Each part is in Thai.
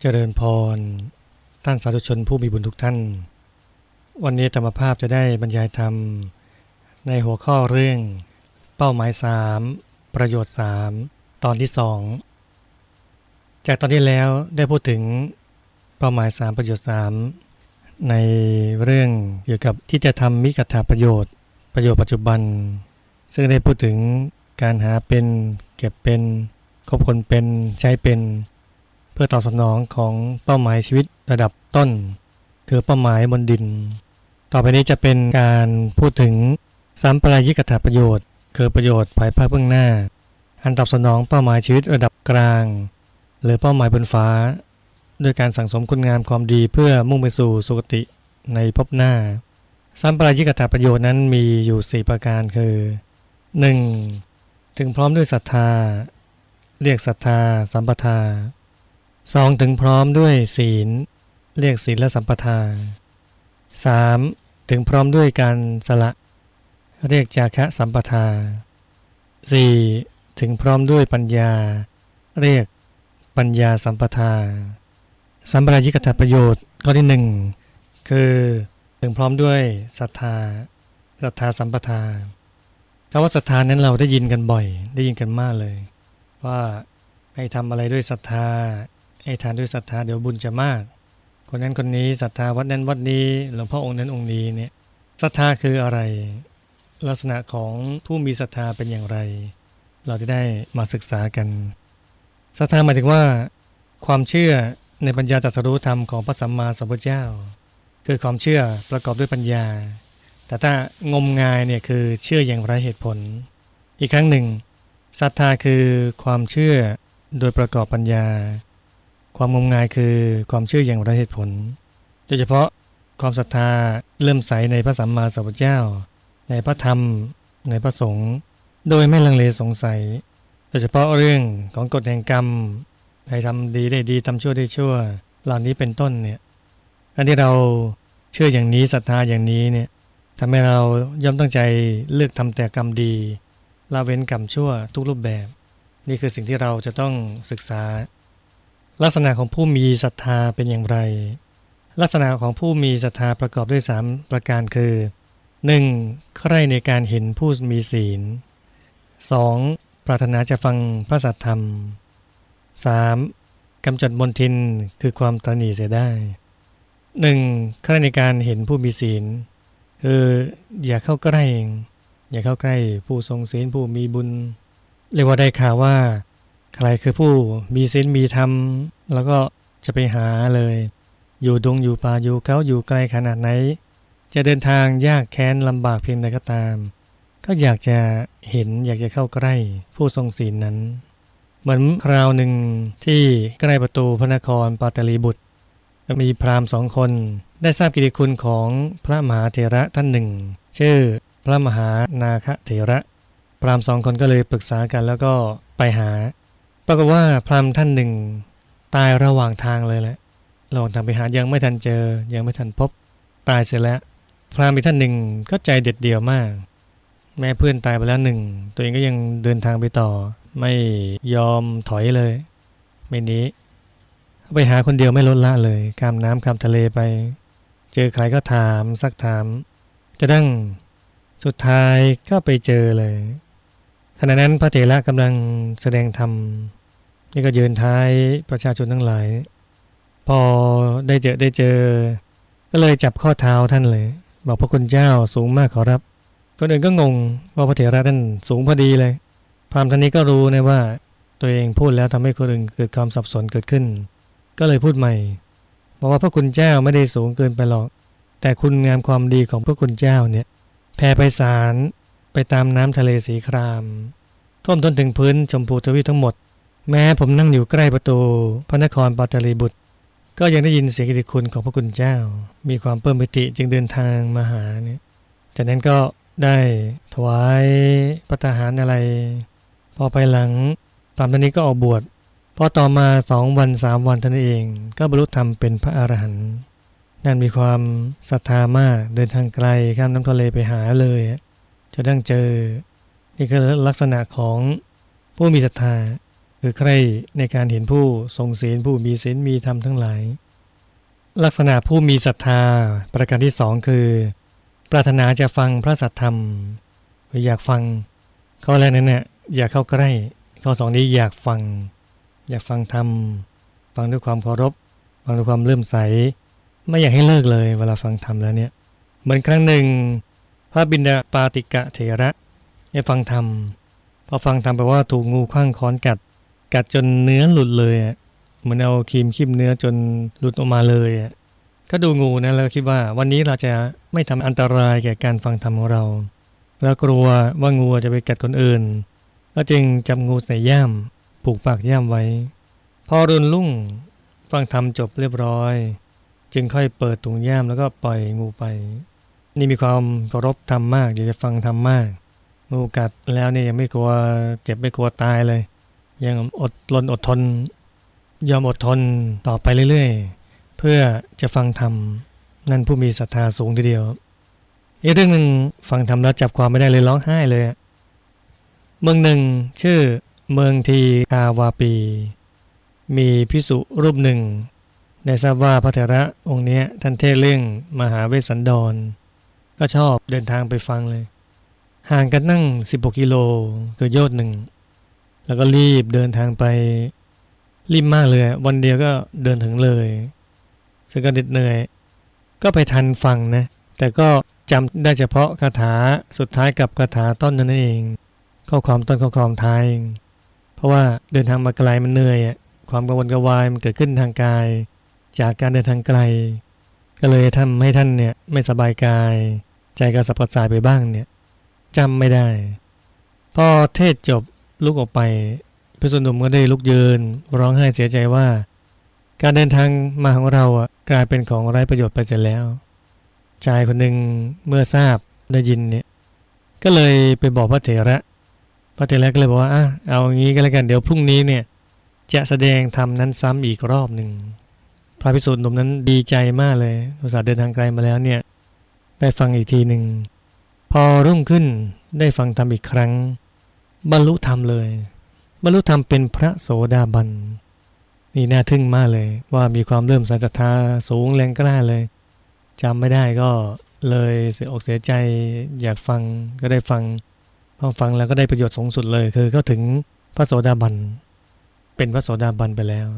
เจริญพร ท่านสาธุชนผู้มีบุญทุกท่าน วันนี้ธรรมภาพจะได้บรรยายธรรม ในหัวข้อเรื่อง เป้าหมาย 3 ประโยชน์ 3 ตอนที่ 2 จากตอนที่แล้วได้พูดถึงเป้าหมาย 3 ประโยชน์ 3 ในเรื่องเกี่ยวกับที่จะทำมิกถาประโยชน์ ประโยชน์ปัจจุบัน ซึ่งได้พูดถึงการหาเป็นเก็บเป็นคบคนเป็นใช้เป็น เพื่อตอบสนองของเป้าหมายชีวิตระดับต้น คือเป้าหมายบนดิน ต่อไปนี้จะเป็นการพูดถึงสัมปรายิกถาประโยชน์ คือประโยชน์ภายภาคเบื้องหน้า อันตอบสนองเป้าหมายชีวิตระดับกลาง หรือเป้าหมายบนฟ้า ด้วยการสั่งสมคุณงามความดีเพื่อมุ่งไปสู่สุคติในภพหน้า สัมปรายิกถาประโยชน์นั้นมีอยู่ 4 ประการคือ 1. ถึงพร้อมด้วยศรัทธา เรียกศรัทธา สัมปทา 2. ถึงพร้อมด้วยศีล เรียกศีลและสัมปทา 3. ถึงพร้อมด้วยการสละ เรียกจาคะสัมปทา 4. ถึงพร้อมด้วยปัญญา เรียกปัญญาสัมปทา สัมปรายิกถประโยชน์ข้อที่หนึ่งคือถึงพร้อมด้วยศรัทธาศรัทธาสัมปทาคำว่าศรัทธานั้นเราได้ยินกันบ่อย ได้ยินกันมากเลย ว่าให้ทำอะไรด้วยศรัทธา ให้ทานด้วยศรัทธาเดี๋ยวบุญจะมาก คนนั้นคนนี้ศรัทธาวัดนั้นวัดนี้หลวงพ่อองค์นั้นองค์นี้เนี่ยศรัทธาคืออะไร ลักษณะของผู้มีศรัทธาเป็นอย่างไร เราจะได้มาศึกษากันศรัทธาหมายถึงว่า ความเชื่อในปัญญาตรัสรู้ธรรมของพระสัมมาสัมพุทธเจ้า คือความเชื่อประกอบด้วยปัญญา แต่ถ้างมงายเนี่ยคือเชื่ออย่างไรเหตุผล อีกครั้งหนึ่งศรัทธาคือความเชื่อโดยประกอบปัญญา ความงมงายคือความเชื่ออย่างไร้เหตุผล โดยเฉพาะความศรัทธาเริ่มใสในพระสัมมาสัมพุทธเจ้า ในพระธรรม ในพระสงฆ์โดยไม่ลังเลสงสัย โดยเฉพาะเรื่องของกฎแห่งกรรมใครทำดีได้ดีทำชั่วได้ชั่ว เหล่านี้เป็นต้นเนี่ยการที่เราเชื่ออย่างนี้ศรัทธาอย่างนี้เนี่ยทำให้เราย่อมตั้งใจเลือกทำแต่กรรมดีละเว้นกรรมชั่วทุกรูปแบบ นี่คือสิ่งที่เราจะต้องศึกษา ลักษณะของผู้มีศรัทธาเป็นอย่างไร ลักษณะของผู้มีศรัทธาประกอบด้วย 3 ประการคือ 1. ใคร่ในการเห็นผู้มีศีล 2. ปรารถนาจะฟังพระสัทธรรม 3. กำจัดมนทินคือความตรณีเสียได้ 1. ใคร่ในการเห็นผู้มีศีล คืออย่าเข้าใกล้องอย่าเข้าใกล้ผู้ทรงศีลผู้มีบุญ เรียกว่าได้ข่าวว่า ใครคือผู้มีศีลมีธรรม แล้วก็จะไปหาเลย อยู่ดงอยู่ป่าอยู่เขาอยู่ไกลขนาดไหน จะเดินทางยากแค้นลำบากเพียงใดก็ตาม ก็อยากจะเห็นอยากจะเข้าใกล้ผู้ทรงศีลนั้น เหมือนคราวหนึ่งที่ใกล้ประตูพระนครปาตลีบุตรมีพราหมณ์สองคนได้ทราบกิติคุณของพระมหาเถระท่านหนึ่ง ชื่อพระมหานาคเถระ พราหมณ์สองคนก็เลยปรึกษากันแล้วก็ไปหา ปรากฏว่าพราหมณ์ท่านหนึ่งตายระหว่างทางเลยแหละระหว่างทางไปหายังไม่ทันเจอ ยังไม่ทันพบตายเสร็จแล้ว พราหมณ์อีกท่านหนึ่งก็ใจเด็ดเดี่ยวมาก แม่เพื่อนตายไปแล้วหนึ่งตัวเองก็ยังเดินทางไปต่อ ไม่ยอมถอยเลย ไม่นี้ไปหาคนเดียวไม่ลดละเลยข้ามน้ำข้ามทะเลไป เจอใครก็ถามซักถามกระทั่งสุดท้ายก็ไปเจอเลยขณะนั้นพระเถระกำลังแสดงธรรม นี่ก็ยืนท้ายประชาชนทั้งหลาย พอได้เจอได้เจอ ก็เลยจับข้อเท้าท่านเลย บอกพระคุณเจ้าสูงมากขอรับ คนอื่นก็งงว่าพระเถระท่านสูงพอดีเลย พรามท่านนี้ก็รู้นะว่า ตัวเองพูดแล้วทำให้คนอื่นเกิดความสับสนเกิดขึ้น ก็เลยพูดใหม่ บอกว่าพระคุณเจ้าไม่ได้สูงเกินไปหรอก แต่คุณงามความดีของพระคุณเจ้าเนี่ยแผ่ไปสารไปตามน้ำทะเลสีครามท่วมท้นถึงพื้นชมพูทวีทั้งหมด แม้ผมนั่งอยู่ใกล้ประตูพระนครปาตลีบุตร ก็ยังได้ยินเสียงกิติคุณของพระคุณเจ้า มีความเพิ่มปิติจึงเดินทางมาหาเนี่ยจากนั้นก็ได้ถวายพระทหารอะไร พอไปหลังพรามทนี้ก็ออกบวชพอต่อมาสองวันสามวันท่านเอง ก็บรรลุธรรมเป็นพระอรหันต์นั่นมีความศรัทธามากเดินทางไกลข้ามน้ำทะเลไปหาเลยจะดั้งเจอ นี่คือลักษณะของผู้มีศรัทธา คือใครในการเห็นผู้ทรงศีลผู้มีศีลมีธรรมทั้งหลาย ลักษณะผู้มีศรัทธาประการที่สองคือ ปรารถนาจะฟังพระสัทธรรมคืออยากฟังข้อแรกนั้นเนี่ยอยากเข้าใกล้ข้อสองนี้อยากฟัง อยากฟังธรรมฟังด้วยความเคารพ ฟังด้วยความเลื่อมใส ไม่อยากให้เลิกเลยเวลาฟังธรรมแล้วเนี่ยเหมือนครั้งหนึ่ง พระบินดาปาติกะเถระได้ฟังธรรมพอฟังธรรมแปลว่าถูกงูข้างค้อนกัด กัดจนเนื้อหลุดเลยอะเหมือนเอาครีมคีบเนื้อจนหลุดออกมาเลยอะก็ดูงูนะแล้วคิดว่าวันนี้เราจะไม่ทำอันตรายแก่การฟังธรรมของเราแล้วกลัวว่างูจะไปกัดคนอื่นก็จึงจับงูใส่ย่ามผูกปากย่ามไว้ พอรุนรุ่งฟังธรรมจบเรียบร้อย จึงค่อยเปิดถุงย่ามแล้วก็ปล่อยงูไป นี่มีความเคารพธรรมมากอยากจะฟังธรรมมาก งูกัดแล้วเนี่ยยังไม่กลัวเจ็บไม่กลัวตายเลย ยังอดรนอดทน ยอมอดทนต่อไปเรื่อยๆ เพื่อจะฟังธรรม นั่นผู้มีศรัทธาสูงทีเดียว อีกเรื่องหนึ่งฟังธรรมแล้วจับความไม่ได้เลยร้องไห้เลย เมืองหนึ่งชื่อเมืองทีคาวาปี มีพิสุรูปหนึ่งได้ทราบว่าพระเถระองค์นี้ท่านเทศเรื่องมหาเวสสันดร ก็ชอบเดินทางไปฟังเลย ห่างกันนั่ง 16 กิโลคือโยชน์หนึ่ง แล้วก็รีบเดินทางไปรีบมากเลย วันเดียวก็เดินถึงเลย ซึ่งก็เหน็ดเหนื่อย ก็ไปทันฟังนะ แต่ก็จำได้เฉพาะคาถาสุดท้ายกับคาถาต้นนั้นเอง ข้อความต้นข้อความท้าย เพราะว่าเดินทางมาไกลมันเหนื่อยความกังวลกระวายมันเกิดขึ้นทางกาย จากการเดินทางไกล ก็เลยทำให้ท่านเนี่ยไม่สบายกาย ใจกระสับกระส่ายไปบ้างเนี่ยจำไม่ได้ พอเทศจบ ลุกออกไปพิสุนุมก็ได้ลุกยืน ร้องไห้เสียใจว่า การเดินทางมาของเราอะกลายเป็นของไร้ประโยชน์ไปเสียแล้ว ชายคนหนึ่งเมื่อทราบได้ยินเนี่ย ก็เลยไปบอกพระเถระพระเถระก็เลยบอกว่าอะเอางี้ก็แล้วกันเดี๋ยวพรุ่งนี้เนี่ย จะแสดงธรรมนั้นซ้ำอีกรอบหนึ่งพระภิกษุหนุ่มนั้นดีใจมากเลยอุตส่าห์เดินทางไกลมาแล้วเนี่ย ได้ฟังอีกทีหนึ่งพอรุ่งขึ้นได้ฟังธรรมอีกครั้ง บรรลุธรรมเลย บรรลุธรรมเป็นพระโสดาบันนี่น่าทึ่งมากเลย ว่ามีความเริ่มสศรัทธาสูงแรงกล้าเลยจำไม่ได้ก็เลยเสียอกเสียใจอยากฟังก็ได้ฟังพอฟังแล้วก็ได้ประโยชน์สูงสุดเลย คือเข้าถึงพระโสดาบันเป็นพระโสดาบันไปแล้ว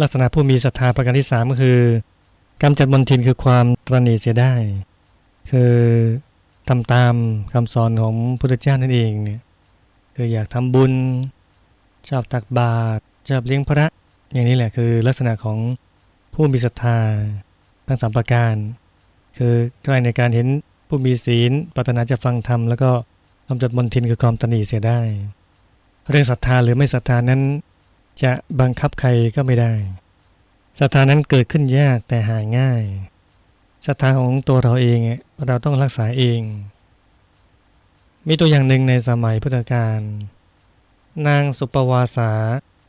ลักษณะผู้มีศรัทธาประการที่สามก็คือกำจัดมนทินคือความตรณีเสียได้ คือ ทำตามคำสอนของพุทธเจ้านั่นเองเนี่ยคืออยากทำบุญ ชอบตักบาตรชอบเลี้ยงพระ อย่างนี้แหละคือลักษณะของผู้มีศรัทธาทั้งสามประการ คือใกล้ในการเห็นผู้มีศีลปรารถนาจะฟังธรรมแล้วก็กำจัดมนทินคือความตรณีเสียได้ เรื่องศรัทธาหรือไม่ศรัทธานั้น จะบังคับใครก็ไม่ได้ศรัทธานั้นเกิดขึ้นยากแต่หาง่าย ศรัทธาของตัวเราเองเราต้องรักษาเอง มีตัวอย่างหนึ่งในสมัยพุทธกาลนางสุปวาสา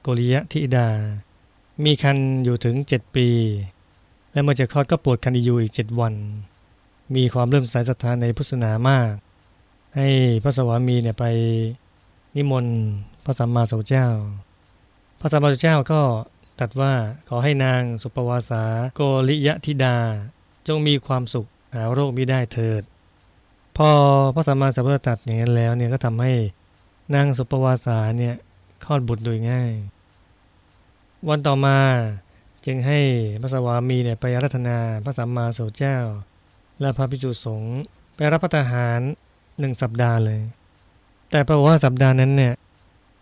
โกริยธิดา มีคันอยู่ถึงเจ็ดปี และเมื่อจะคลอดก็ปวดคันอยู่อีกเจ็ดวัน มีความเริ่มสายศรัทธาในพุทธศาสนามาก ให้พระสวามีเนี่ยไปนิมนต์พระสัมมาสัมพุทธเจ้า พระสัมมาสัมพุทธเจ้าก็ตรัสว่าขอให้นางสุปวาสาโกริยธิดา จงมีความสุขหาโรคมิได้เถิด พอพระสัมมาสัมพุทธเจ้าตรัสอย่างนั้นแล้วเนี่ยก็ทำให้นางสุปวาสาเนี่ยคลอดบุตรโดยง่าย วันต่อมาจึงให้พระสวามีเนี่ยไปรัธนาพระสัมมาสัมพุทธเจ้า และพระภิกษุสงฆ์ไปรับประทานหารหนึ่งสัปดาห์เลย แต่ปรากฏว่าสัปดาห์นั้นเนี่ย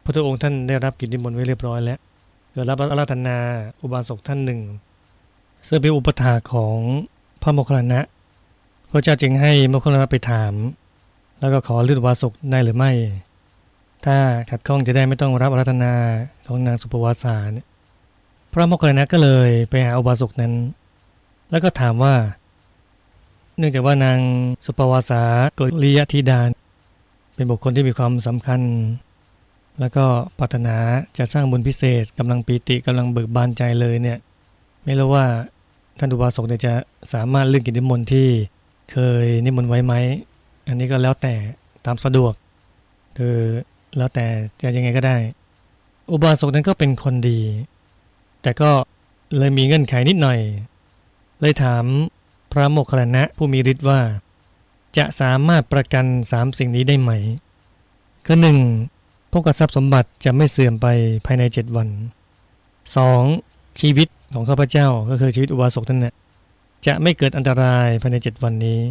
พระองค์ท่านได้รับกิจนิมนต์ไว้เรียบร้อยแล้วเกิดรับอาราธนาอุบาสกท่านหนึ่งซึ่งเป็นอุปถาของ ระโมคคัลลานะพระเจ้าจึงให้โมคคัลลานะไปถาม แล้วก็ขอเลือกอุกได้หรือไม่ ถ้าขัดข้องจะได้ไม่ต้องรับอาราธนาของนางสุปวาสานี่พระโมคคัลลานะก็เลยไปหาอุบาสกนั้น แล้วก็ถามว่า เนื่องจากว่านางสุปวาสาโกริยธิดานเป็นบุคคลที่มีความสำคัญ แล้วก็ปรารถนาจะสร้างบุญพิเศษกำลังปีติกำลังเบิกบานใจเลยเนี่ย ไม่รู้ว่า ท่านอุบาสกเนี่ยจะสามารถเลื่อนกิจนิมนต์ที่เคยนิมนต์ไว้ไหม อันนี้ก็แล้วแต่ตามสะดวก คือแล้วแต่จะยังไงก็ได้ อุบาสกนั้นก็เป็นคนดี แต่ก็เลยมีเงื่อนไขนิดหน่อย เลยถามพระโมคคัลลานะผู้มีฤทธิ์ว่า จะสามารถประกันสามสิ่งนี้ได้ไหม คือหนึ่งพวกทรัพย์สมบัติจะไม่เสื่อมไปภายในเจ็ดวันสองชีวิต ของข้าพเจ้าก็คือชีวิตอุบาสกท่านเนี่ยจะไม่เกิดอันตรายภายในเจ็ดวันนี้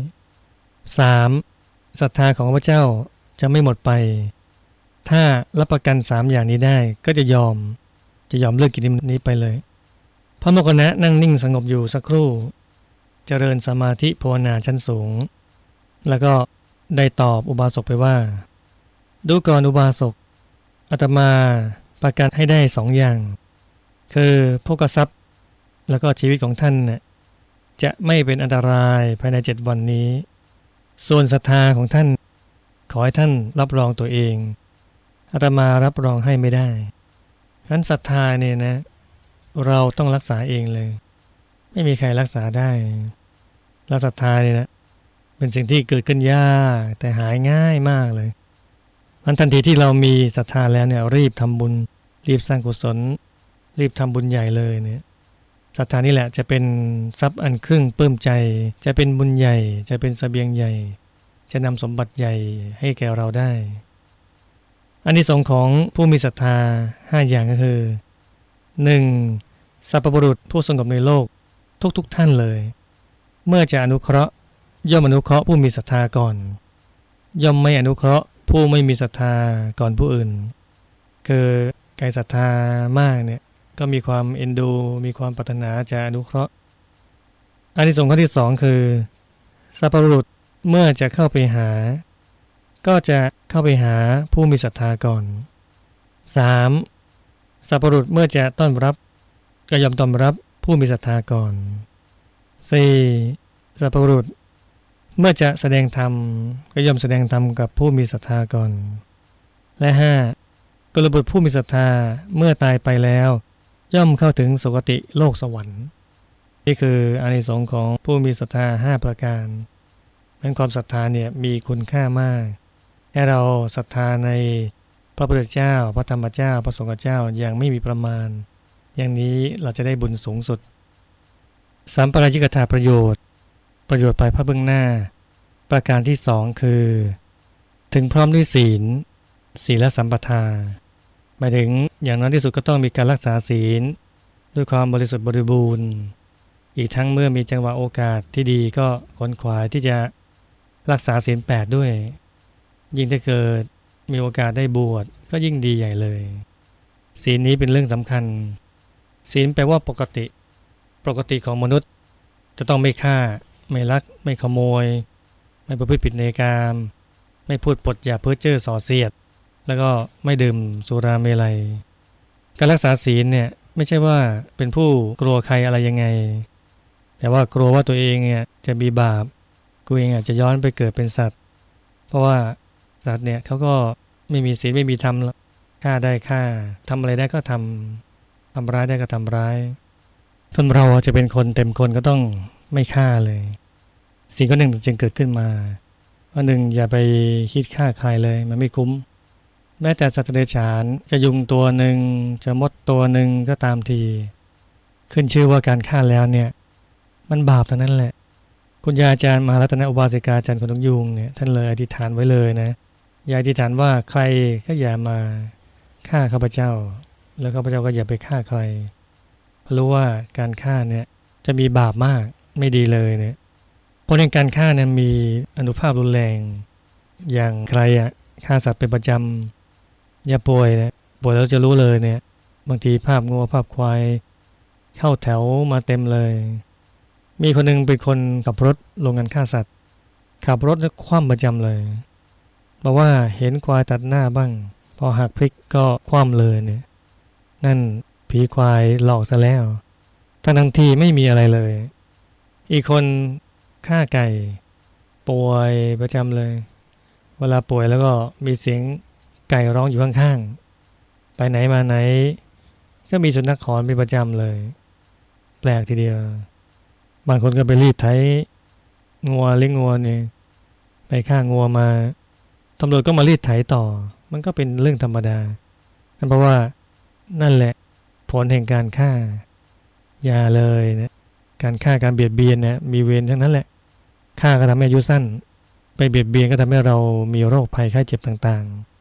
สามศรัทธาของข้าพเจ้าจะไม่หมดไป ถ้ารับประกันสามอย่างนี้ได้ก็จะยอมจะยอมเลิกกิจนี้ไปเลย พระโมคคัลลานะนั่งนิ่งสงบอยู่สักครู่ เจริญสมาธิภาวนาชั้นสูง แล้วก็ได้ตอบอุบาสกไปว่า ดูก่อนอุบาสกอาตมาประกันให้ได้สองอย่าง คือพกทรัพย์ แล้วก็ชีวิตของท่านเนี่ยจะไม่เป็นอันตรายภายในเจ็ดวันนี้ ส่วนศรัทธาของท่าน ขอให้ท่านรับรองตัวเองอาตมารับรองให้ไม่ได้ฉะนั้นศรัทธาเนี่ยนะ เราต้องรักษาเองเลย ไม่มีใครรักษาได้แล้วศรัทธาเนี่ยนะเป็นสิ่งที่เกิดขึ้นยากแต่หายง่ายมากเลยมันทันทีที่เรามีศรัทธาแล้วเนี่ยรีบทำบุญ รีบสร้างกุศล รีบทำบุญใหญ่เลยเนี่ย ศรัทธานี่แหละจะเป็นทรัพย์อันครึ่งปลื้มใจ จะเป็นบุญใหญ่ จะเป็นสเสบียงใหญ่ จะนำสมบัติใหญ่ให้แก่เราได้ อันที่สองของผู้มีศรัทธาห้าอย่างก็คือ 1. สัพพบุรุษผู้สงบในโลกทุกๆทท่านเลย เมื่อจะอนุเคราะห์ ย่อมอนุเคราะห์ผู้มีศรัทธาก่อน ย่อมไม่อนุเคราะห์ผู้ไม่มีศรัทธาก่อนผู้อื่น คือใครศรัทธามากเนี่ย ก็มีความเอ็นดู มีความปรารถนาจะอนุเคราะห์อันที่สองข้อที่สองคือสัพพุรุษเมื่อจะเข้าไปหา ก็จะเข้าไปหาผู้มีศรัทธาก่อน 3. สัพพุรุษเมื่อจะต้อนรับ ก็ยอมต้อนรับผู้มีศรัทธาก่อน 4. สัพพุรุษเมื่อจะแสดงธรรมก็ยอมแสดงธรรมกับผู้มีศรัทธาก่อน และห้ากลบุตรผู้มีศรัทธาเมื่อตายไปแล้ว ย่อมเข้าถึงสุคติโลกสวรรค์ นี่คืออานิสงส์ของผู้มีศรัทธาห้าประการนั้นความศรัทธาเนี่ยมีคุณค่ามาก ให้เราศรัทธาในพระพุทธเจ้า พระธรรมเจ้า พระสงฆ์เจ้าอย่างไม่มีประมาณ อย่างนี้เราจะได้บุญสูงสุด สัมปราชิกถาประโยชน์ ประโยชน์ไปพระเบื้องหน้า ประการที่สองคือ ถึงพร้อมด้วยศีล ศีลสัมปทา หมายถึงอย่างน้อยที่สุดก็ต้องมีการรักษาศีล ด้วยความบริสุทธิ์บริบูรณ์ อีกทั้งเมื่อมีจังหวะโอกาสที่ดีก็ขนขวายที่จะรักษาศีลแปดด้วย ยิ่งถ้าเกิดมีโอกาสได้บวชก็ยิ่งดีใหญ่เลย ศีลนี้เป็นเรื่องสำคัญ ศีลแปลว่าปกติ ปกติของมนุษย์ จะต้องไม่ฆ่า ไม่ลัก ไม่ขโมย ไม่ประพฤติผิดในกาม ไม่พูดปดอย่าเพ้อเจ้อส่อเสียด แล้วก็ไม่ดื่มสุราเมลัย การรักษาศีลเนี่ยไม่ใช่ว่าเป็นผู้กลัวใครอะไรยังไง แต่ว่ากลัวว่าตัวเองเนี่ยจะมีบาปกูเองอาจจะย้อนไปเกิดเป็นสัตว์ เพราะว่าสัตว์เนี่ยเขาก็ไม่มีศีลไม่มีธรรมฆ่าได้ฆ่าทำอะไรได้ก็ทำทำร้ายได้ก็ทำร้ายทนเราจะเป็นคนเต็มคนก็ต้องไม่ฆ่าเลย สิ่งข้อหนึ่งจึงเกิดขึ้นมาข้อหนึ่งอย่าไปคิดฆ่าใครเลย มันไม่คุ้ม แม้แต่สัตว์เดรัจฉานจะยุงตัวหนึ่งจะมดตัวหนึ่งก็ตามที ขึ้นชื่อว่าการฆ่าแล้วเนี่ย มันบาปเท่านั้นแหละ คุณยาอาจารย์มหารัตนอุบาสิกาอาจารย์คนต้องยุงเนี่ยท่านเลยอธิษฐานไว้เลยนะอย่าอธิษฐานว่าใครก็อย่ามาฆ่าข้าพเจ้า แล้วข้าพเจ้าก็อย่าไปฆ่าใครเพราะรู้ว่าการฆ่าเนี่ยจะมีบาปมากไม่ดีเลยเนี่ยเพราะในการฆ่าเนั้นมีอนุภาพรุนแรง อย่างใครอะฆ่าสัตว์เป็นประจำ อย่าป่วยนะป่วยแล้วจะรู้เลยเนี่ย บางทีภาพงัวภาพควายเข้าแถวมาเต็มเลย มีคนนึงเป็นคนขับรถโรงงานฆ่าสัตว์ ขับรถคว่ำประจำเลยบอกว่าเห็นควายตัดหน้าบ้าง พอหักพลิกก็คว่ำเลยเนี่ย นั่นผีควายหลอกซะแล้วทั้งทั้งที่ไม่มีอะไรเลย อีกคนฆ่าไก่ ป่วยประจำเลย เวลาป่วยแล้วก็มีเสียง ไก่ร้องอยู่ข้างๆ ไปไหนมาไหน ก็มีสุนัขขอนเป็นประจำเลย แปลกทีเดียว บางคนก็ไปรีดไถงัวเลี้ยงงัวเนี่ยไปฆ่างัวมาตำรวจก็มารีดไถต่อ มันก็เป็นเรื่องธรรมดานั่นเพราะว่านั่นแหละผลแห่งการฆ่า อย่าเลยนะการฆ่าการเบียดเบียนเนี่ยมีเวรทั้งนั้นแหละฆ่าก็ทำให้อายุสั้น ไปเบียดเบียนก็ทำให้เรามีโรคภัยไข้เจ็บต่างๆ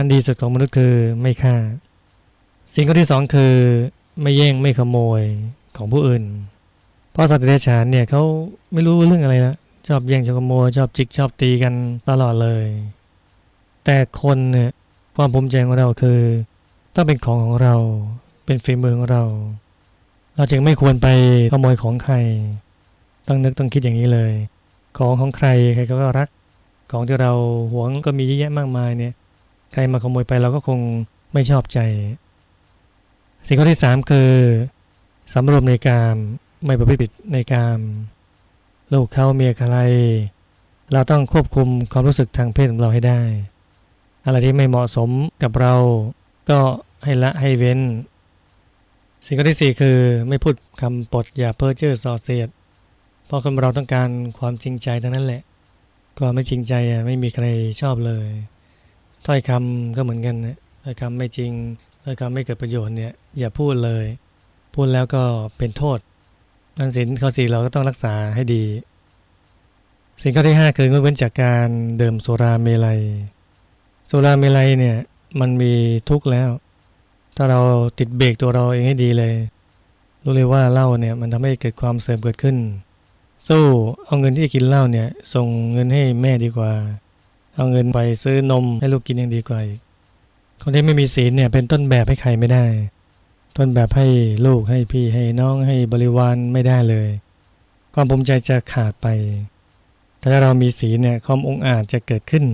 อันดีสุดของมนุษย์คือไม่ฆ่า สิ่งข้อที่สองคือไม่แย่งไม่ขโมยของผู้อื่น เพราะสัตว์เดรัจฉานเนี่ยเขาไม่รู้เรื่องอะไรละชอบแย่งชอบขโมยชอบจิกชอบตีกันตลอดเลย แต่คนเนี่ยความภูมิใจของเราคือต้องเป็นของของเรา เป็นฝีมือของเรา เราจึงไม่ควรไปขโมยของใคร ต้องนึกต้องคิดอย่างนี้เลย ของของใครใครก็รัก ของที่เราหวงก็มีเยอะแยะมากมายเนี่ย ใครมาขโมยไปเราก็คงไม่ชอบใจ สิ่งข้อที่สามคือสำรวมในกามไม่ประพฤติผิดในกามลูกเขาเมียใคร เราต้องควบคุมความรู้สึกทางเพศของเราให้ได้ อะไรที่ไม่เหมาะสมกับเราก็ให้ละให้เว้น สิ่งข้อที่สี่คือไม่พูดคำปดอย่าเพ้อเจ้อส่อเสียด เพราะคนเราต้องการความจริงใจทั้งนั้นแหละ ความไม่จริงใจไม่มีใครชอบเลย ถ้อยคำก็เหมือนกันนะถ้อยคำไม่จริงถ้อยคำไม่เกิดประโยชน์เนี่ยอย่าพูดเลย พูดแล้วก็เป็นโทษนันสินข้อสี่เราก็ต้องรักษาให้ดี สิ่งข้อที่ห้าคืองดเว้นจากการดื่มสุราเมลัยสุราเมลัยเนี่ยมันมีทุกข์แล้ว ถ้าเราติดเบรกตัวเราเองให้ดีเลย รู้เลยว่าเหล้าเนี่ยมันทำให้เกิดความเสื่อมเกิดขึ้น สู้เอาเงินที่จะกินเหล้าเนี่ยส่งเงินให้แม่ดีกว่า เอาเงินไปซื้อนมให้ลูกกินยังดีกว่าอีกคนที่ไม่มีศีลเนี่ยเป็นต้นแบบให้ใครไม่ได้ ต้นแบบให้ลูกให้พี่ให้น้องให้บริวารไม่ได้เลย ความภูมิใจจะขาดไป แต่ถ้าเรามีศีลเนี่ยความองอาจจะเกิดขึ้น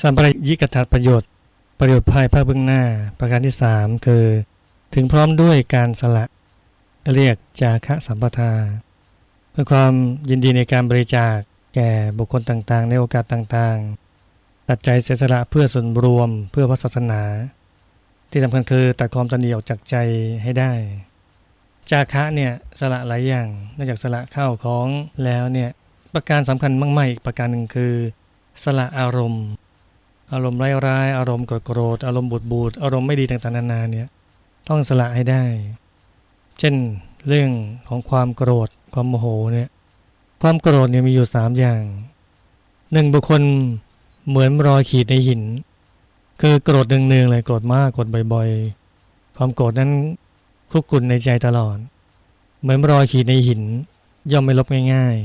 สัมปรยิกถาประโยชน์ ประโยชน์ภายภาคเบื้องหน้า ประการที่สามคือ ถึงพร้อมด้วยการสละ เรียกจาคะสัมปทาเพื่อความยินดีในการบริจาค แก่บุคคลต่างๆ ในโอกาสต่างๆ ตัดใจเสียสละเพื่อส่วนรวมเพื่อพระศาสนา ที่สำคัญคือตัดความตันดีออกจากใจให้ได้ จาคะเนี่ยสละหลายอย่างนอกจากสละข้าวของแล้วเนี่ยประการสำคัญมากๆอีกประการหนึ่งคือ สละอารมณ์ อารมณ์ร้ายๆอารมณ์โกรธอารมณ์บูดบูดอารมณ์ไม่ดีต่างๆนานาเนี่ยต้องสละให้ได้ เช่นเรื่องของความโกรธความโมโหเนี่ย ความโกรธเนี่ยมีอยู่สามอย่างหนึ่งบุคคลเหมือนรอยขีดในหิน คือโกรธเนืองๆเลยโกรธมากโกรธบ่อยๆ ความโกรธนั้นคลุกกลุ่นในใจตลอด เหมือนรอยขีดในหิน ย่อมไม่ลบง่าย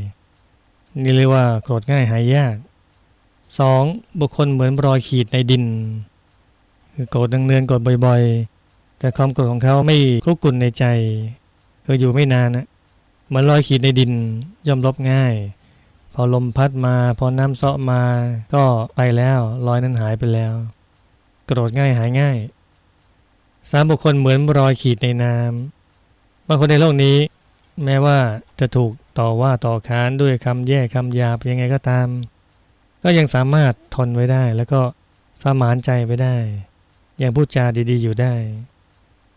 ๆ นี่เรียกว่าโกรธง่ายหายยากสองบุคคลเหมือนรอยขีดในดิน คือโกรธเนืองๆโกรธบ่อยๆ แต่ความโกรธของเขาไม่คลุกกลุ่นในใจคืออยู่ไม่นานนะ เหมือนรอยขีดในดินย่อมลบง่าย พอลมพัดมา พอน้ำเซาะมา ก็ไปแล้วรอยนั้นหายไปแล้วโกรธง่ายหายง่าย สามบุคคลเหมือนรอยขีดในน้ำบางคนในโลกนี้ แม้ว่าจะถูกต่อว่าต่อค้านด้วยคำแย่คำหยาบยังไงก็ตาม ก็ยังสามารถทนไว้ได้ แล้วก็สมานใจไว้ได้ ยังพูดจาดีๆอยู่ได้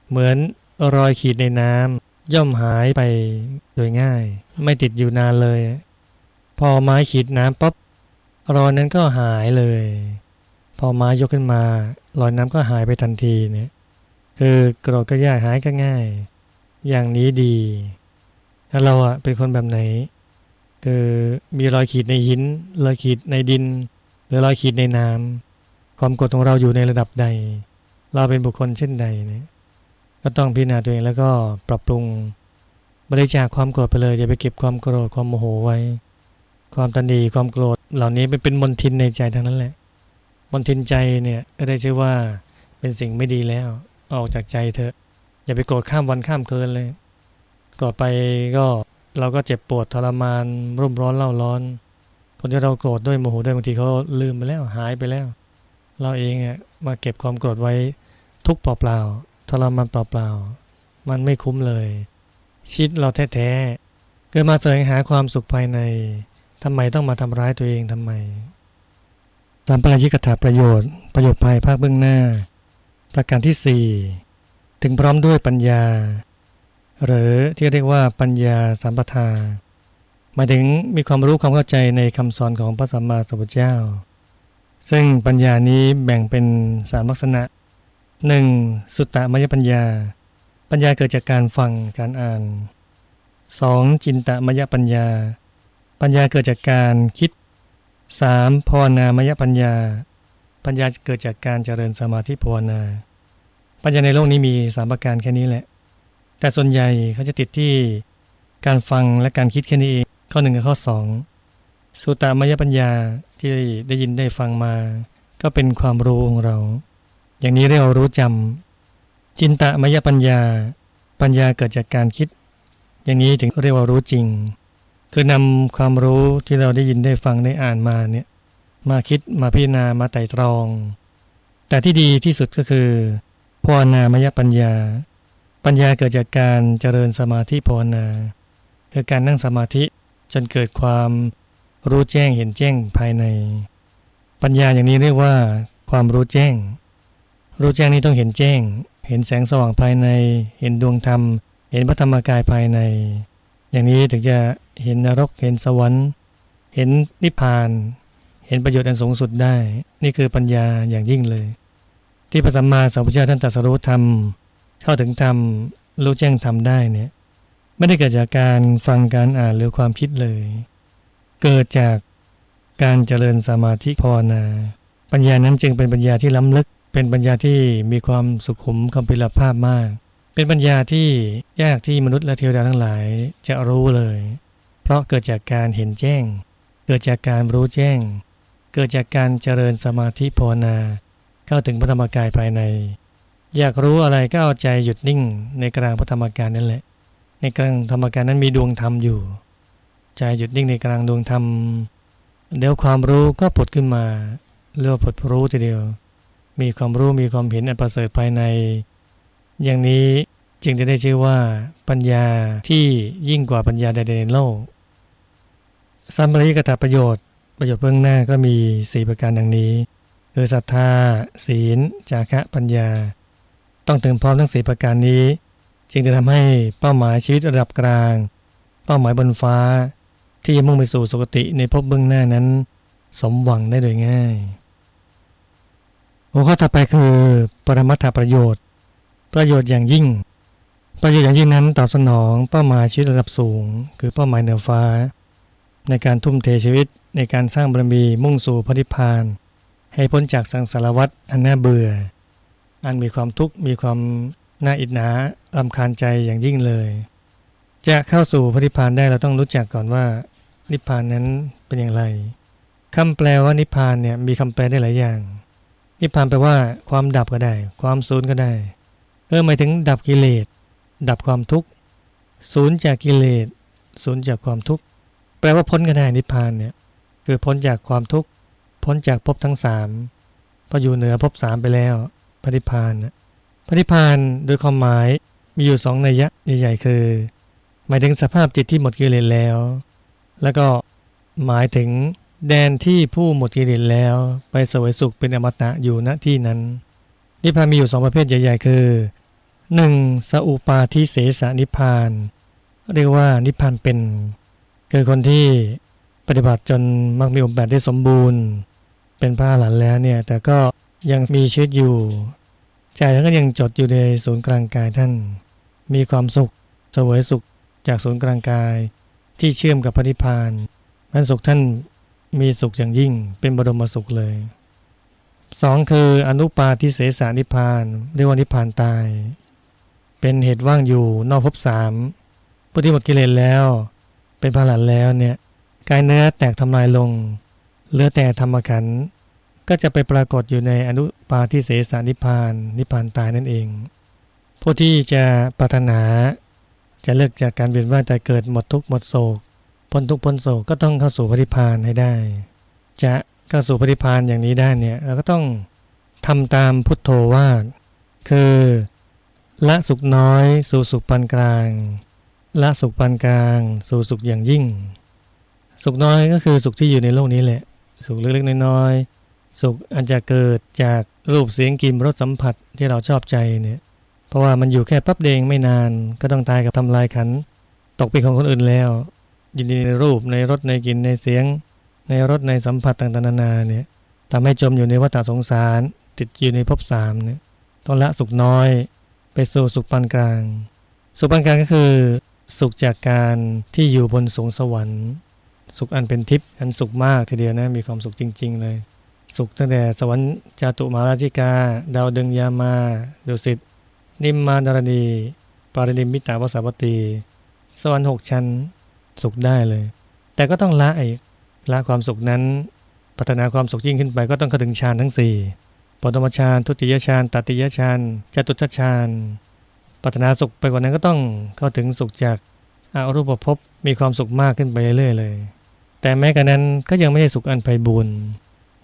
เหมือนรอยขีดในน้ำ ย่อมหายไปโดยง่าย ไม่ติดอยู่นานเลย พอไม้ขีดน้ำปั๊บรอยนั้นก็หายเลย พอไม้ยกขึ้นมารอยน้ำก็หายไปทันทีเนี่ย คือโกรธก็ยากหายก็ง่าย อย่างนี้ดีแล้วเราอะเป็นคนแบบไหน คือมีรอยขีดในหินรอยขีดในดิน หรือรอยขีดในน้ำความโกรธของเราอยู่ในระดับใด เราเป็นบุคคลเช่นใดเนี่ย ก็ต้องพิจารณาตัวเองแล้วก็ปรับปรุงบริจาคความโกรธไปเลยอย่าไปเก็บความโกรธความโมโหไว้ ความตันดีความโกรธเหล่านี้เป็นเป็นมลทินในใจทั้งนั้นแหละมลทินใจเนี่ยก็ได้ชื่อว่าเป็นสิ่งไม่ดีแล้วออกจากใจเถอะ อย่าไปโกรธข้ามวันข้ามคืนเลยโกรธไปก็เราก็เจ็บปวดทรมานรุ่มร้อนเล่าร้อน คนที่เราโกรธด้วยโมโหด้วยบางทีเขาลืมไปแล้วหายไปแล้ว เราเองอะมาเก็บความโกรธไว้ทุกข์เปล่าๆ ทรมานเปล่าๆ มันไม่คุ้มเลย ชิดเราแท้ๆ เกิดมาแสวงหาความสุขภายในทำไมต้องมาทำร้ายตัวเองทำไมสามปรายิกถาประโยชน์ ประโยชน์ภายภาคเบื้องหน้า ประการที่สี่ถึงพร้อมด้วยปัญญา หรือที่เรียกว่าปัญญาสัมปทาหมายถึงมีความรู้ความเข้าใจในคำสอนของพระสัมมาสัมพุทธเจ้า ซึ่งปัญญานี้แบ่งเป็นสามลักษณะ หนึ่งสุตตมยปัญญา ปัญญาเกิดจากการฟังการอ่านสองจินตมยปัญญา ปัญญาเกิดจากการคิดสามภาวนามยปัญญา ปัญญาเกิดจากการเจริญสมาธิภาวนา ปัญญาในโลกนี้มีสามประการแค่นี้แหละ แต่ส่วนใหญ่เขาจะติดที่การฟังและการคิดแค่นี้เองข้อหนึ่งกับข้อสองสุตตมยปัญญาที่ได้ยินได้ฟังมา ก็เป็นความรู้ของเรา อย่างนี้เรียกว่ารู้จำจินตมยปัญญา ปัญญาเกิดจากการคิด อย่างนี้ถึงเรียกว่ารู้จริง คือนำความรู้ที่เราได้ยินได้ฟังได้อ่านมาเนี่ยมาคิดมาพิจารณามาไต่ตรอง แต่ที่ดีที่สุดก็คือภาวนามยปัญญา ปัญญาเกิดจากการเจริญสมาธิภาวนาคือการนั่งสมาธิจนเกิดความรู้แจ้งเห็นแจ้งภายใน ปัญญาอย่างนี้เรียกว่าความรู้แจ้ง รู้แจ้งนี้ต้องเห็นแจ้ง เห็นแสงสว่างภายใน เห็นดวงธรรม เห็นพระธรรมกายภายใน อย่างนี้ถึงจะเห็นนรก เห็นสวรรค์ เห็นนิพพาน เห็นประโยชน์อันสูงสุดได้ นี่คือปัญญาอย่างยิ่งเลย ที่พระสัมมาสัมพุทธเจ้าท่านตรัสรู้ธรรม เข้าถึงธรรม รู้แจ้งธรรมได้เนี่ย ไม่ได้เกิดจากการฟังการอ่านหรือความคิดเลย เกิดจากการเจริญสมาธิภาวนา ปัญญานั้นจึงเป็นปัญญาที่ล้ำลึก เป็นปัญญาที่มีความสุขุมคำพิลภาพมาก เป็นปัญญาที่ยากที่มนุษย์และเทวดาทั้งหลายจะรู้เลย เพราะเกิดจากการเห็นแจ้ง เกิดจากการรู้แจ้ง เกิดจากการเจริญสมาธิภาวนา เข้าถึงพระธรรมกายภายใน อยากรู้อะไรก็เอาใจหยุดนิ่งในกลางพระธรรมกายนั่นแหละ ในกลางธรรมการนั้นมีดวงธรรมอยู่ ใจหยุดนิ่งในกลางดวงธรรมเดี๋ยวความรู้ก็ผุดขึ้นมาเรียกว่าผุดรู้ทีเดียว มีความรู้มีความเห็นอันประเสริฐภายใน อย่างนี้จึงจะได้ชื่อว่าปัญญาที่ยิ่งกว่าปัญญาใดๆในโลกสัมปริกตประโยชน์ ประโยชน์เบื้องหน้าก็มีสี่ประการดังนี้ คือศรัทธา ศีล จาคะปัญญา ต้องถึงพร้อมทั้งสี่ประการนี้ จึงจะทำให้เป้าหมายชีวิตระดับกลาง เป้าหมายบนฟ้าที่มุ่งไปสู่สุคติในภพเบื้องหน้านั้น สมหวังได้โดยง่าย หัวข้อต่อไปคือ ปรมัตถประโยชน์ ประโยชน์อย่างยิ่ง ประโยชน์อย่างยิ่งนั้นตอบสนองเป้าหมายชีวิตระดับสูง คือเป้าหมายเหนือฟ้า ในการทุ่มเทชีวิตในการสร้างบารมีมุ่งสู่พระนิพพาน ให้พ้นจากสังสารวัฏอันน่าเบื่อ อันมีความทุกข์มีความน่าอิจฉาลำคาญใจอย่างยิ่งเลย จะเข้าสู่พระนิพพานได้เราต้องรู้จักก่อนว่านิพพานนั้นเป็นอย่างไรคำแปลว่านิพพานเนี่ยมีคำแปลได้หลายอย่าง นิพพานแปลว่าความดับก็ได้ ความศูนย์ก็ได้ เออหมายถึงดับกิเลส ดับความทุกข์ศูนย์จากกิเลสศูนย์จากความทุกข์แปลว่าพ้นก็ได้นิพพานเนี่ยคือพ้นจากความทุกข์พ้นจากภพทั้งสามพออยู่เหนือภพสามไปแล้วพระนิพพานนะพระนิพพานโดยความหมายมีอยู่สองนัยยะใหญ่ๆคือ หมายถึงสภาพจิตที่หมดกิเลสแล้ว แล้วก็หมายถึง แดนที่ผู้หมดกิเลสแล้ว ไปสวยสุขเป็นอมตะอยู่ณที่นั้น นิพพานมีอยู่สองประเภทใหญ่ๆ คือ 1. สัอุปาทิเสสนิพพาน เรียกว่านิพพานเป็น คือคนที่ปฏิบัติจนมักมีองค์แปดได้สมบูรณ์ เป็นพระอรหันแล้วเนี่ย แต่ก็ยังมีชีวิตอยู่ ใจท่านก็ยังจดอยู่ในศูนย์กลางกายท่าน มีความสุขสวยสุขจากศูนย์กลางกาย ที่เชื่อมกับพระนิพพานนั้นสุขท่าน มีสุขอย่างยิ่งเป็นบรมสุขเลยสองคืออนุปาทิเสสานิพานเรียกว่านิพานตาย เป็นเหตุว่างอยู่นอกภพสามผู้ที่หมดกิเลสแล้ว เป็นพระหลันแล้วเนี่ยกายเนื้อแตกทำลายลงเหลือแต่ธรรมขันก็จะไปปรากฏอยู่ในอนุปาทิเสสานิพาน นิพานตายนั่นเอง ผู้ที่จะปรารถนาจะเลิกจากการเวียนว่ายแต่เกิดหมดทุกข์หมดโศก พ้นทุกข์พ้นโศกก็ต้องเข้าสู่พระนิพานให้ได้ จะเข้าสู่พระนิพานอย่างนี้ได้เนี่ยเราก็ต้องทำตามพุทโธวาดคือละสุขน้อย สู่สุขปานกลาง ละสุขปานกลาง สู่สุขอย่างยิ่ง สุขน้อยก็คือสุขที่อยู่ในโลกนี้แหละ สุขเล็กๆน้อยๆสุขอาจจะเกิดจากรูปเสียงกลิ่นรสสัมผัสที่เราชอบใจเนี่ยเพราะว่ามันอยู่แค่ปั๊บเดงไม่นานก็ต้องตายกับทำลายขันตกเป็นของคนอื่นแล้ว ยินดีในรูปในรสในกลิ่นในเสียง ในรสในสัมผัสต่างๆนานาเนี่ยทำให้จมอยู่ในวัฏสงสาร ติดอยู่ในภพสามเนี่ยต้องละสุขน้อยไปสู่สุขปานกลาง สุขปานกลางก็คือ สุขจากการที่อยู่บนสวงสวรรค์ สุขอันเป็นทิพย์อันสุขมากทีเดียวนะมีความสุขจริง ๆ เลย สุขตั้งแต่สวรรค์จาตุมาราชิกา ดาวดึงยามาดุสิตนิมมานารณีปารินิมมิตาวสาวตีสวรรค์หกชั้น สุขได้เลย แต่ก็ต้องละอีกละความสุขนั้นพัฒนาความสุขยิ่งขึ้นไปก็ต้องเข้าถึงฌานทั้งสี่ปฐมฌานทุติยฌานตติยฌานจตุตฌานพัฒนาสุขไปกว่านั้นก็ต้องเข้าถึงสุขจากอารูปภพมีความสุขมากขึ้นไปเรื่อยๆเลย แต่แม้กระนั้นก็ยังไม่ได้สุขอันไพบูรณ์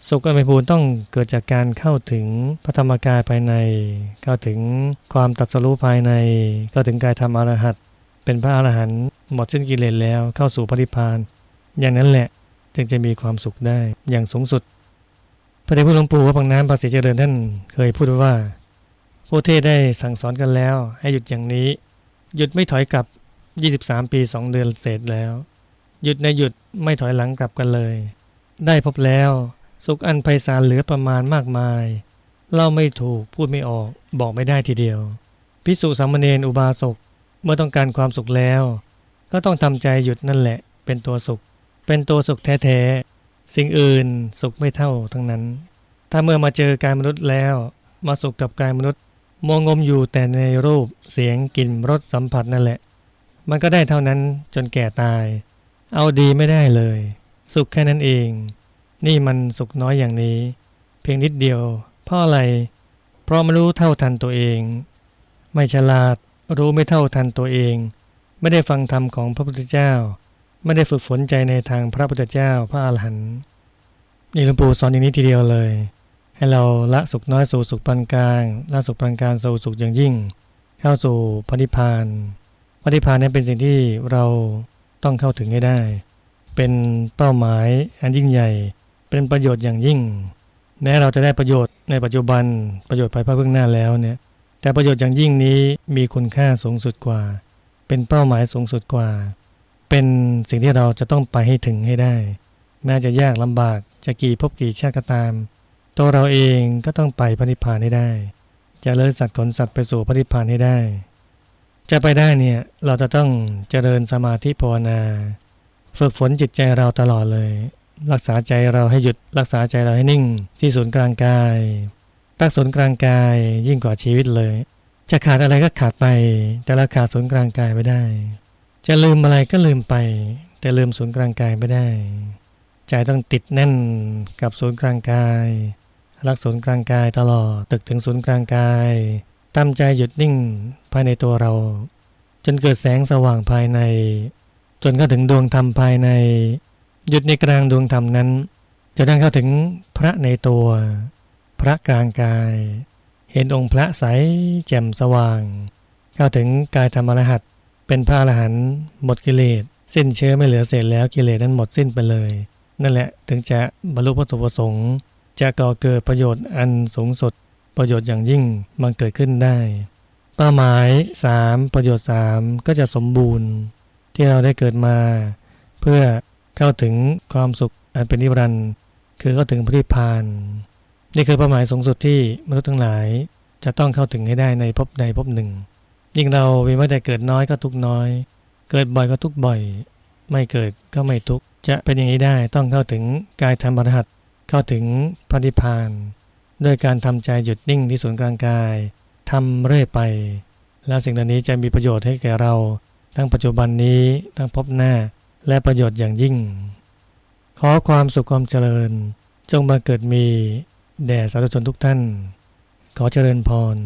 สุขอันไพบูรณ์ต้องเกิดจากการเข้าถึงพระธรรมกายภายใน เข้าถึงความตรัสรู้ภายใน เข้าถึงกายธรรมอรหัต เป็นพระอรหันต์หมดสิ้นกิเลสแล้วเข้าสู่พระนิพพาน อย่างนั้นแหละจึงจะมีความสุขได้อย่างสูงสุด พระเดชพระหลวงปู่วัดบางน้ำภาษีเจริญท่านเคยพูดไว้ว่าผู้เทศได้สั่งสอนกันแล้ว ให้หยุดอย่างนี้ หยุดไม่ถอยกลับ 23 ปี 2 เดือนเศษแล้ว หยุดในหยุดไม่ถอยหลังกลับกันเลย ได้พบแล้ว สุขอันไพศาลเหลือประมาณมากมาย เล่าไม่ถูกพูดไม่ออกบอกไม่ได้ทีเดียว พิสุสามเณรอุบาสก เมื่อต้องการความสุขแล้ว ก็ต้องทำใจหยุดนั่นแหละ เป็นตัวสุข เป็นตัวสุขแท้ๆ สิ่งอื่นสุขไม่เท่าทั้งนั้น ถ้าเมื่อมาเจอกายมนุษย์แล้ว มาสุขกับกายมนุษย์มองงมอยู่แต่ในรูปเสียงกลิ่นรสสัมผัสนั่นแหละ มันก็ได้เท่านั้นจนแก่ตาย เอาดีไม่ได้เลย สุขแค่นั้นเอง นี่มันสุขน้อยอย่างนี้ เพียงนิดเดียวเพราะอะไร เพราะไม่รู้เท่าทันตัวเอง ไม่ฉลาด รู้ไม่เท่าทันตัวเอง ไม่ได้ฟังธรรมของพระพุทธเจ้า ไม่ได้ฝึกฝนใจในทางพระพุทธเจ้าพระอาหารหันต์นี่หลวงปู่สอนอย่างนี้ทีเดียวเลย ให้เราละสุขน้อยสู่สุขปานกลางละสุขปานกลางสู่สุขอย่างยิ่ง เข้าสู่พระนิพพานพระนิพพานนั้นเป็นสิ่งที่เราต้องเข้าถึงให้ได้ เป็นเป้าหมายอันยิ่งใหญ่ เป็นประโยชน์อย่างยิ่งแม้เราจะได้ประโยชน์ในปัจจุบันประโยชน์ภายภาคเบื้องหน้าแล้วเนี่ย แต่ประโยชน์อย่างยิ่งนี้มีคุณค่าสูงสุดกว่า เป็นเป้าหมายสูงสุดกว่า เป็นสิ่งที่เราจะต้องไปให้ถึงให้ได้ แม้จะยากลำบากจะกี่ภพกี่ชาติก็ตาม ตัวเราเองก็ต้องไปพระนิพพานให้ได้ จะเลิศสัตว์ขนสัตว์ไปสู่พระนิพพานให้ได้ จะไปได้เนี่ยเราจะต้องเจริญสมาธิภาวนา ฝึกฝนจิตใจเราตลอดเลย รักษาใจเราให้หยุดรักษาใจเราให้นิ่ง ที่ศูนย์กลางกาย รักศูนย์กลางกายยิ่งกว่าชีวิตเลย จะขาดอะไรก็ขาดไป แต่เราขาดศูนย์กลางกายไม่ได้ จะลืมอะไรก็ลืมไป แต่ลืมศูนย์กลางกายไม่ได้ ใจต้องติดแน่นกับศูนย์กลางกาย รักศูนย์กลางกายตลอดตึกถึงศูนย์กลางกายตั้มใจหยุดนิ่งภายในตัวเรา จนเกิดแสงสว่างภายใน จนเข้าถึงดวงธรรมภายใน หยุดในกลางดวงธรรมนั้น จะได้เข้าถึงพระในตัว พระกลางกาย เห็นองค์พระใสแจ่มสว่าง เข้าถึงกายธรรมรหัสเป็นพระอรหันต์หมดกิเลสสิ้นเชื้อไม่เหลือเศษแล้วกิเลสนั้นหมดสิ้นไปเลย นั่นแหละถึงจะบรรลุพระสุประสงค์ จะก่อเกิดประโยชน์อันสูงสุดประโยชน์อย่างยิ่งมันเกิดขึ้นได้ เป้าหมาย 3 ประโยชน์ 3 ก็จะสมบูรณ์ ที่เราได้เกิดมา เพื่อเข้าถึงความสุขอันเป็นนิรันดร์คือเข้าถึงพระนิพพาน นี่คือเป้าหมายสูงสุดที่มนุษย์ทั้งหลายจะต้องเข้าถึงให้ได้ในภพใดภพหนึ่ง ยิ่งเราเวียนว่าแต่เกิดน้อยก็ทุกน้อย เกิดบ่อยก็ทุกบ่อย ไม่เกิดก็ไม่ทุกจะเป็นอย่างนี้ได้ต้องเข้าถึงกายธรรมรหัสเข้าถึงพระนิพพานด้วยการทำใจหยุดนิ่งที่ศูนย์กลางกายทำเรื่อยไป แล้วสิ่งเหล่านี้จะมีประโยชน์ให้แก่เรา ทั้งปัจจุบันนี้ทั้งพบหน้าและประโยชน์อย่างยิ่ง ขอความสุขความเจริญ จงมาเกิดมี แด่สาธุชนทุกท่าน ขอเจริญพร